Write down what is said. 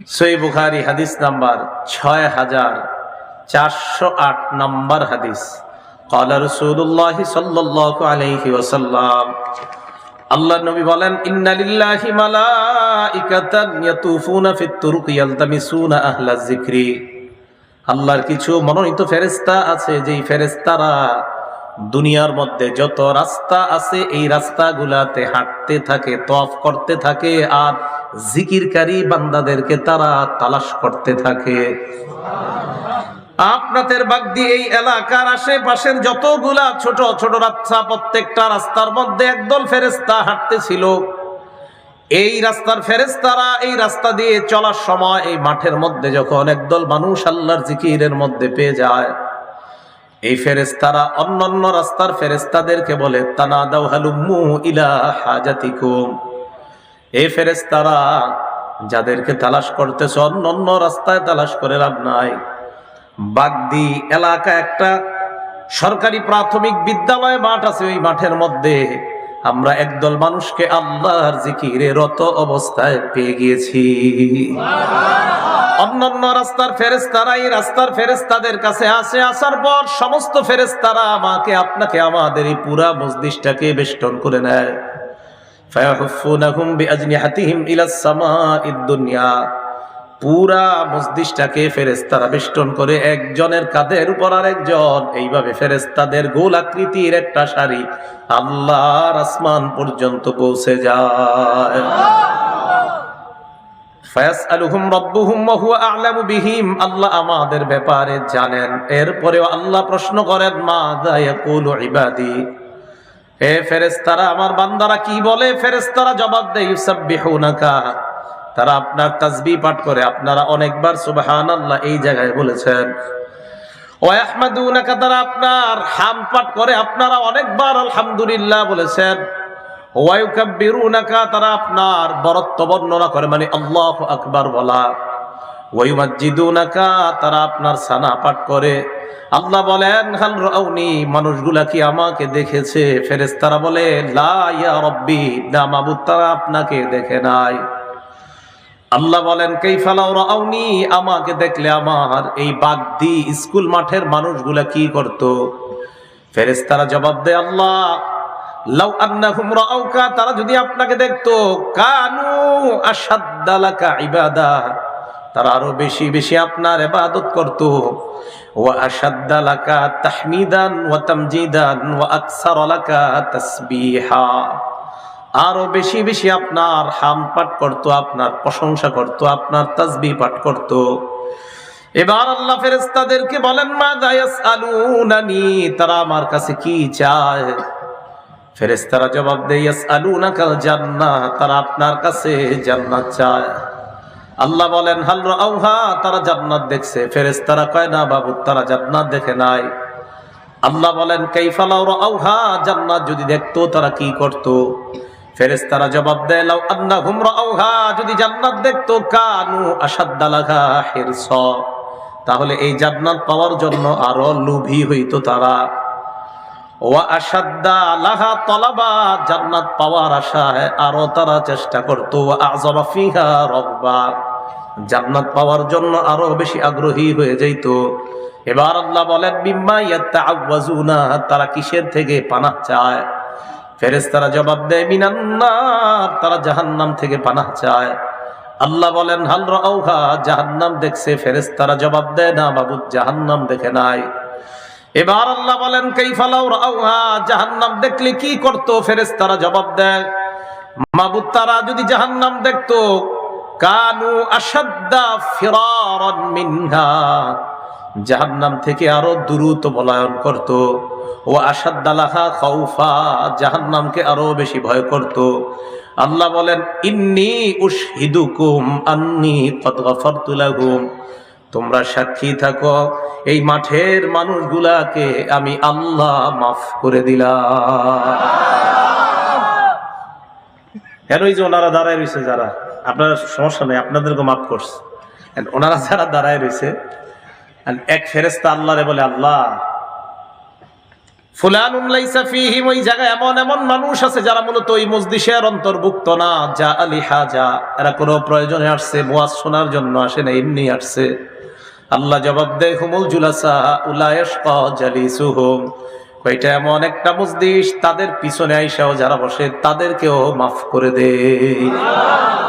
সই বুখারি হাদিস নাম্বার ছয় হাজার চারশো আট নম্বর হাদিস قال رسول الله صلى الله عليه وسلم আল্লাহ নবী বলেন ইন্না লিল্লাহি মালাইকাতান ইয়াতুফুনা ফিত তুরুকি ইয়ালতামিসুনা আহলা যিকরি আল্লাহর কিছু মনোনীত ফেরেশতা আছে যেই ফেরেশতারা দুনিয়ার মধ্যে যত রাস্তা আছে, এই রাস্তাগুলাতে হাঁটতে থাকে তফ করতে থাকে, আর জিকিরকারী বান্দাদেরকে তারা তালাশ করতে থাকে। আপনাদের বাগদি এই এলাকার আশেপাশের যতগুলা ছোট ছোট রাস্তা প্রত্যেকটা রাস্তার মধ্যে একদল ফেরেস্তা হাঁটতেছিল। এই রাস্তার ফেরেস্তারা এই রাস্তা দিয়ে চলার সময় এই মাঠের মধ্যে যখন একদল মানুষ আল্লাহর জিকিরের মধ্যে পেয়ে যায় এই ফেরেস্তারা অন্যান্য রাস্তার ফেরেস্তাদেরকে বলে তানা দাও হালুম্মু ইলা হাজাতিকুম। এই ফেরেস্তারা যাদেরকে তালাশ করতেছ অন্য রাস্তায় তালাশ করে লাভ নাই। বাগদি এলাকা একটা সরকারি প্রাথমিক বিদ্যালয় মাঠ আছে ওই মাঠের মধ্যে। আমরা একদল মানুষকে আল্লাহর জিকিরে রত অবস্থায় পেয়ে গিয়েছি। অন্যান্য রাস্তার ফেরেস্তারা এই রাস্তার ফেরেস্তাদের কাছে আসে, আসার পর সমস্ত ফেরেস্তারা আমাকে, আপনাকে আমাদের এই পুরা মসজিদটাকে বেষ্টন করে নেয়। পুরা মসজিদটাকে ফেরেস্তারা বেষ্টন করে, একজনের কাঁধের উপর আর একজন এইভাবে ফেরেস্তাদের গোল আকৃতির একটা শাড়ি আল্লাহর আসমান পর্যন্ত পৌঁছে যায়। আল্লাহ আমাদের ব্যাপারে জানেন। এরপরেও আল্লাহ প্রশ্ন করেন মা ইবাদি? হে ফেরেস্তারা আমার বান্দারা কি বলে? ফেরেস্তারা জবাব দেয়, ইউসাব্বিহুনাকা। তারা আপনার তাসবিহ পাঠ করে। আপনারা অনেকবার সুবহানাল্লাহ এই জায়গায় বলেছেন। ওয়াহমাদুনাকা তারা আপনার হাম পাঠ করে। আপনারা অনেকবার আলহামদুলিল্লাহ বলেছেন। ওয়ায়ুকাব্বিরুনাকা, তারা আপনার বরত্ব বর্ণনা করে মানে আল্লাহু আকবার বলা। ওয়ায়ুমাজ্জিদুনাকা, তারা আপনার সানা পাঠ করে। আল্লাহ বলেন, হাল রাউনি, মানুষগুলা কি আমাকে দেখেছে? ফেরেশতারা বলে, লা ইয়া রব্বি, না মাবুদ, তারা আপনাকে দেখে নাই। আল্লাহ বলেন কাইফালাও রাউনি, আমাকে দেখলে আমার এই বাগদি স্কুল মাঠের মানুষগুলা কি করত? ফেরেশতারা জবাব দেয়, আল্লাহ লাউ আন্নাহুম তারা যদি আপনাকে দেখতো, কানু আশাদ্দালাকা ইবাদা, তারা আরও বেশি বেশি আপনার ইবাদত করত। ওয়া আশাদ্দালাকা তাহমিদান ওয়া তামজিদান ওয়া আকসার লাকা তাসবিহা, আরও বেশি বেশি আপনার হাম পাঠ করত, আপনার প্রশংসা করত, আপনার তাসবিহ পাঠ করত। এবার আল্লাহ ফেরেশতাদেরকে বলেন মা দায়াস আলুনানি তারা আমার কাছে কি চায়? ফেরেস্তারা জবাব দেয় আলুনাকাল জান্নাহ তারা আপনার কাছে জান্নাত চায়। আল্লাহ বলেন, হাল আউহা তারা জান্নাত দেখছে। ফেরেস্তারা কয়, না বাবু, তারা জান্নাত দেখে নাই। আল্লাহ বলেন কাইফালাও আউহা জান্নাত যদি দেখতো, তারা কি করত? ফেরেস্তারা জবাব দেয়, লাউ আন্নাহুম রাউহা যদি জান্নাত দেখতো, কানু আসাদ্দালাঘা হিরস। তাহলে এই জান্নাত পাওয়ার জন্য আরও লোভী হইতো তারা ওয়া আসাদ্দা লাহা তলাবা জান্নাত পাওয়ার তারা চেষ্টা করতো জান্নাত পাওয়ার জন্য বেশি আগ্রহী হয়ে এবার আল্লাহ বলেন তারা কিসের থেকে পানাহ চায়? ফেরেশতারা জবাব দেয় মিনান্নার তারা জাহান্নাম থেকে পানাহ চায়। আল্লাহ বলেন, হাল রাউহা জাহান্নাম দেখছে, ফেরেশতারা জবাব দেয়, না বাবু, জাহান্নাম দেখে নাই। এবার আল্লাহ বলেন কাইফালাও রাউহা? জাহান্নাম দেখলে কি করতো? ফেরেশতারা জবাব দেয়, মাবুদ, তারা যদি জাহান্নাম দেখতো, কানু আসাদ্দা ফিরারান মিনহা। জাহান্নাম থেকে আরও দ্রুত পলায়ন করত ও আসাদ্দালাহা খাউফা। জাহান্নামকে আরও বেশি ভয় করত। আল্লাহ বলেন, ইন্নি উশহিদুকুম আন্নি কদ গফারতু লাহুম। তোমরা সাক্ষী থাকো, এই মাঠের মানুষগুলাকে আমি আল্লাহ মাফ করে দিলাম। এই যে ওনারা দাঁড়ায় রয়েছে যারা? আপনার সমস্যা নেই আপনাদেরকে মাফ করছে। ওনারা যারা দাঁড়ায় রয়েছে এক ফেরেস্তা আল্লাহরে বলে, আল্লাহ এমন এমন মানুষ আছে যারা মূলত অন্তর্ভুক্ত না। যা কোনো প্রয়োজনে আসছে শোনার জন্য আসে না, এমনি আসছে। আল্লাহ জবাব হুমুল জুলাসা কয়টা এমন একটা মসজিদ তাদের পিছনে আইসাও যারা বসে, তাদেরকেও মাফ করে দেয়